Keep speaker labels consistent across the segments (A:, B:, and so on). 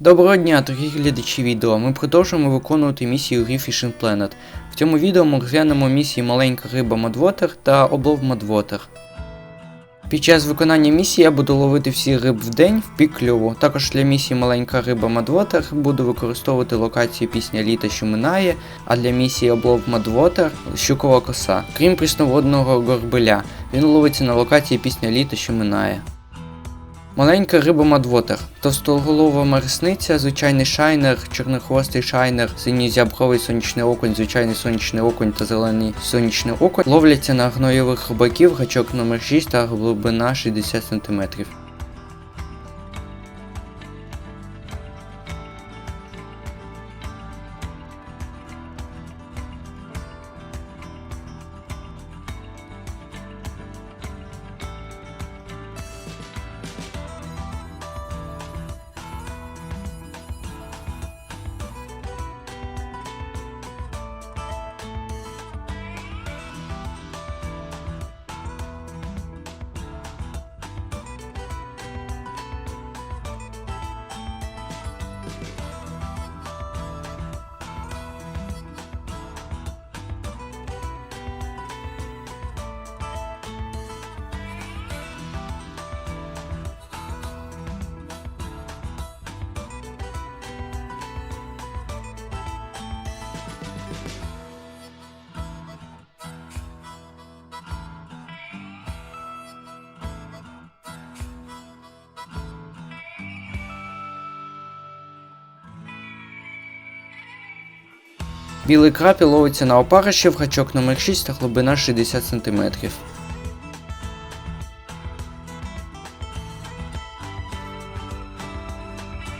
A: Доброго дня, дорогі глядачі відео. Ми продовжуємо виконувати місію грі Fishing Planet. В цьому відео ми розглянемо місії Маленька риба Мадвотер та облов Мадвотер. Під час виконання місії я буду ловити всі риб в день в пік кльову. Також для місії Маленька риба Мадвотер буду використовувати локації пісня Літа, що минає, а для місії облов Мадвотер щукова коса. Крім прісноводного горбиля, він ловиться на локації пісня Літа, що минає. Маленька риба Мадвотер, товстоголова марисниця, звичайний шайнер, чорнохвостий шайнер, синій зябровий сонячний окунь, звичайний сонячний окунь та зелений сонячний окунь ловляться на гноєвих рибаків, гачок номер 6 та глибина 60 см. Білий крапі ловиться на опарищів, гачок номер 6 та глибина 60 см.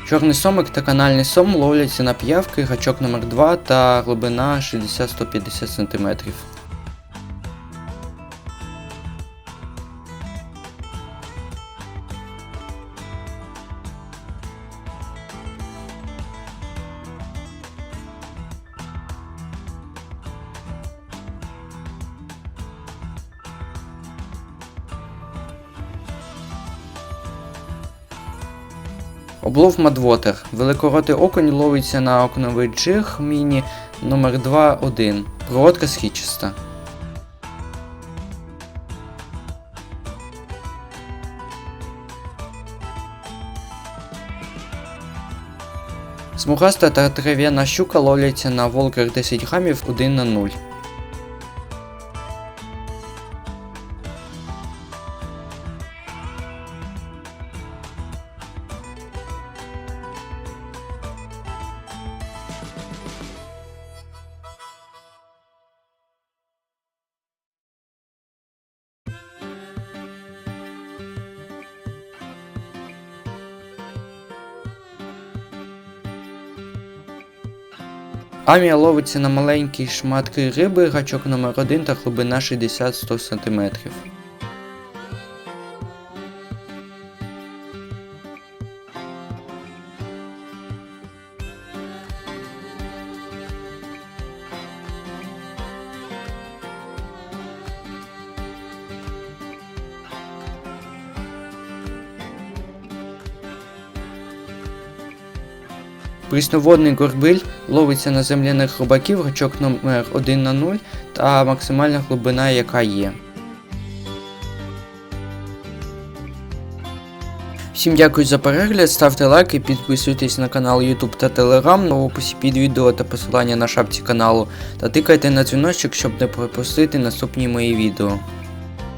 A: Чорний сомик та канальний сом ловляться на п'явки, гачок номер 2 та глибина 60-150 см. Облов Мадвотер. Великоротий окунь ловиться на окновий джиг міні номер 2-1. Проводка східчаста. Смугаста та трав'яна щука ловляться на волках 10 грамів 1 на 0. Амія ловиться на маленькі шматки риби, гачок номер 1 та глибина 60-100 см. Прісноводний горбиль ловиться на земляних рибаків, гачок номер 1 на 0 та максимальна глибина, яка є. Всім дякую за перегляд, ставте лайки, підписуйтесь на канал YouTube та Telegram в описі під відео та посилання на шапці каналу та тикайте на дзвіночок, щоб не пропустити наступні мої відео.